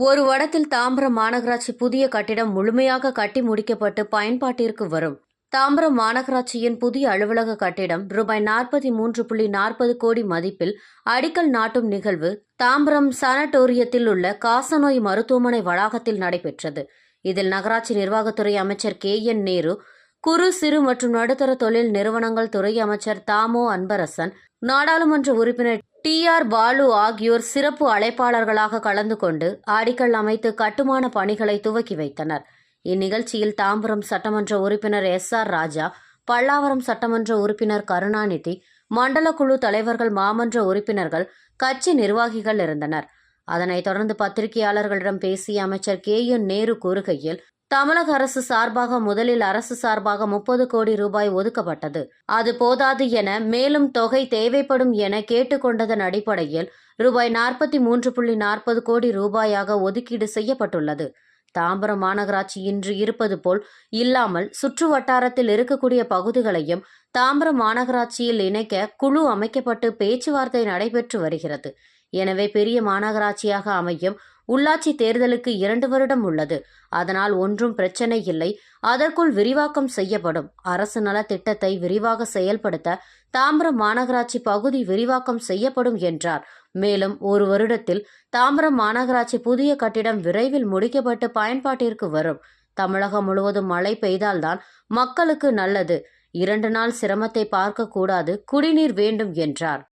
ஒரு வடத்தில் தாம்பரம் மாநகராட்சி புதிய கட்டிடம் முழுமையாக கட்டி முடிக்கப்பட்டு பயன்பாட்டிற்கு வரும். தாம்பரம் மாநகராட்சியின் புதிய அலுவலக கட்டிடம் ரூபாய் நாற்பத்தி மூன்று புள்ளி நாற்பது கோடி மதிப்பில் அடிக்கல் நாட்டும் நிகழ்வு. தாம்பரம் சானட்டோரியத்தில் உள்ள காசநோய் மருத்துவமனை வளாகத்தில் நடைபெற்றது. இதில் நகராட்சி நிர்வாகத்துறை அமைச்சர் கே. என். நேரு குறு சிறு மற்றும் நடுத்தர தொழில் நிறுவனங்கள் துறை அமைச்சர் தாமோ அன்பரசன் நாடாளுமன்ற உறுப்பினர் டி ஆர் பாலு ஆகியோர் சிறப்பு அழைப்பாளர்களாக கலந்து கொண்டு அடிக்கல் அமைத்து கட்டுமான பணிகளை துவக்கி வைத்தனர். இந்நிகழ்ச்சியில் தாம்பரம் சட்டமன்ற உறுப்பினர் எஸ் ஆர் ராஜா பல்லாவரம் சட்டமன்ற உறுப்பினர் கருணாநிதி மண்டல குழு தலைவர்கள் மாமன்ற உறுப்பினர்கள் கட்சி நிர்வாகிகள் இருந்தனர். அதனைத் தொடர்ந்து பத்திரிகையாளர்களிடம் பேசிய அமைச்சர் கே என் நேரு கூறுகையில் தமிழக அரசு சார்பாக முதலில் அரசு சார்பாக முப்பது கோடி ரூபாய் ஒதுக்கப்பட்டது. அது போதாது என மேலும் தொகை தேவைப்படும் என கேட்டுக்கொண்டதன் அடிப்படையில் ரூபாய் நாற்பத்தி மூன்று புள்ளி நாற்பது கோடி ரூபாயாக ஒதுக்கீடு செய்யப்பட்டுள்ளது. தாம்பரம் மாநகராட்சி இன்று இருப்பது போல் இல்லாமல் சுற்று வட்டாரத்தில் இருக்கக்கூடிய பகுதிகளையும் தாம்பரம் மாநகராட்சியில் இணைக்க குழு அமைக்கப்பட்டு பேச்சுவார்த்தை நடைபெற்று வருகிறது. எனவே பெரிய மாநகராட்சியாக அமையும் உள்ளாட்சி தேர்தலுக்கு இரண்டு வருடம் உள்ளது. அதனால் ஒன்றும் பிரச்சனை இல்லை. அதற்குள் விரிவாக்கம் செய்யப்படும். அரசு நல திட்டத்தை விரிவாக செயல்படுத்த தாம்பரம் மாநகராட்சி பகுதி விரிவாக்கம் செய்யப்படும் என்றார். மேலும் ஒரு வருடத்தில் தாம்பரம் மாநகராட்சி புதிய கட்டிடம் விரைவில் முடிக்கப்பட்டு பயன்பாட்டிற்கு வரும். தமிழகம் முழுவதும் மழை பெய்தால்தான் மக்களுக்கு நல்லது. இரண்டு நாள் சிரமத்தை பார்க்கக்கூடாது. குடிநீர் வேண்டும் என்றார்.